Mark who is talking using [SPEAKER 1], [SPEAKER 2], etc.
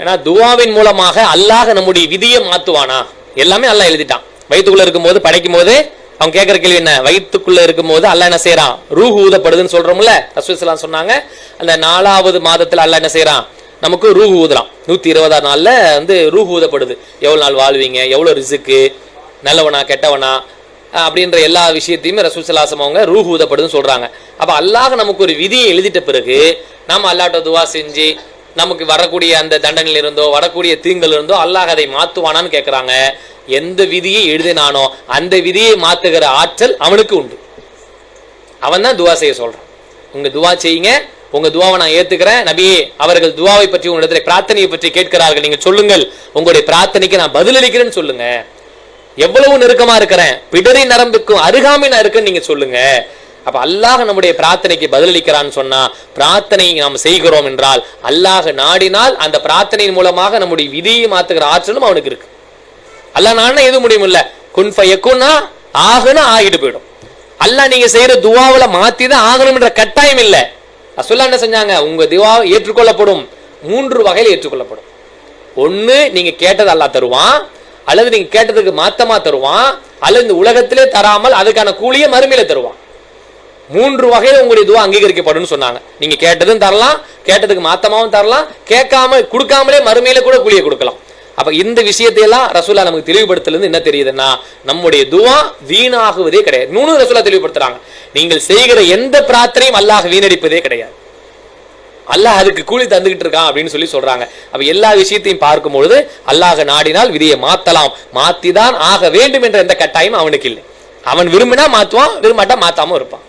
[SPEAKER 1] ஏன்னா துவாவின் மூலமாக அல்லாஹ் நம்முடைய விதியை மாத்துவானா? எல்லாமே அல்லாஹ் எழுதிட்டான். வயிற்றுக்குள்ள இருக்கும்போது படைக்கும் போது அவன் கேட்கற கேள்வி என்ன? வயிற்றுக்குள்ள இருக்கும்போது அல்லாஹ் என்ன செய்யறான் ரூஹ் ஊதப்படுதுன்னு சொல்றோம்ல ரசூலுல்லாஹ் சொன்னாங்க. அந்த நாலாவது மாதத்துல அல்லாஹ் என்ன செய்யறான் நமக்கு ரூஹ் ஊதுறான் நூத்தி இருபதாம் நாள்ல வந்து ரூஹ் ஊதப்படுது. எவ்வளவு நாள் வாழ்வீங்க? எவ்வளவு ரிசுக்கு? நல்லவனா கெட்டவனா? அப்படின்ற எல்லா விஷயத்தையுமே ரசூல் சலாசம் அவங்க ரூஹ் ஊதப்படுதுன்னு சொல்றாங்க. அப்ப அல்லாஹ் நமக்கு ஒரு விதியை எழுதிட்ட பிறகு நாம அல்லாட்ட துவா செஞ்சு நமக்கு வரக்கூடிய அந்த தண்டனையில இருந்தோ வரக்கூடிய தீங்கல் இருந்தோ அல்லாஹ் அதை மாத்துவானான்னு கேட்கறாங்க எந்த விதியை எழுதினானோ அந்த விதியை மாத்துகிற ஆற்றல் அவனுக்கு உண்டு. அவன் தான் துவா செய்ய சொல்றான். உங்க துவா செய்யுங்க உங்க துவாவை நான் ஏத்துக்கிறேன். நபியே அவர்கள் துவாவை பற்றி உங்களிடத்தில் பிரார்த்தனையை பற்றி கேட்கிறார்கள். நீங்க சொல்லுங்கள் உங்களுடைய பிரார்த்தனைக்கு நான் பதிலளிக்கிறேன்னு சொல்லுங்க. எவ்வளவு நெருக்கமா இருக்கிறேன். பிடரி நரம்புக்கும் அருகாமை நான் இருக்குன்னு நீங்க சொல்லுங்க. அப்ப அல்லாஹ் நம்முடைய பிரார்த்தனைக்கு பதிலளிக்கிறான்னு சொன்னா பிரார்த்தனை நாம் செய்கிறோம் என்றால் அல்லாஹ் நாடினால் அந்த பிரார்த்தனையின் மூலமாக நம்முடைய விதியை மாத்துகிற ஆற்றலும் அவனுக்கு இருக்கு. அல்லாஹ் நானா எதுவும் முடியும் இல்ல. குன் ஃபயக்குன்னா ஆகுனா ஆகிட்டு போயிடும். அல்லாஹ் நீங்க செய்யற துவாவுல மாத்தி தான் ஆகணும்ன்ற கட்டாயம் இல்ல. ரசூல்லா என்ன செஞ்சாங்க? உங்க துவா ஏற்றுக்கொள்ளப்படும். மூன்று வகையில் ஏற்றுக்கொள்ளப்படும். ஒண்ணு நீங்க கேட்டது அல்லாஹ் தருவான். அல்லது நீங்க கேட்டதுக்கு மாத்தமா தருவான். அல்லது இந்த உலகத்திலே தராமல் அதுக்கான கூலியை மறுமையில தருவான். மூன்று வகையில் உங்களுடைய துவா அங்கீகரிக்கப்படும் சொன்னாங்க. நீங்க கேட்டதும் தரலாம் கேட்டதுக்கு மாத்தமாவும் தரலாம் கேட்காம கொடுக்காமலே மறுமையில கூட கூலியை கொடுக்கலாம். அப்ப இந்த விஷயத்தை எல்லாம் ரசூலா நமக்கு தெளிவுபடுத்தல என்ன தெரியுதுன்னா நம்முடைய துவா வீணாகுவதே கிடையாது. நூறு ரசூலா தெளிவுபடுத்துறாங்க. நீங்கள் செய்கிற எந்த பிரார்த்தனையும் அல்லாஹ் வீணடிப்பதே கிடையாது. அல்லாஹ் அதுக்கு கூலி தந்துகிட்டு இருக்கான் அப்படின்னு சொல்லி சொல்றாங்க. அப்ப எல்லா விஷயத்தையும் பார்க்கும் பொழுது அல்லாஹ் நாடினால் விதியை மாத்தலாம். மாத்திதான் ஆக வேண்டும் என்ற எந்த கட்டாயம் அவனுக்கு இல்லை. அவன் விரும்பினா மாத்துவான் விரும்பாட்டா மாத்தாம இருப்பான்.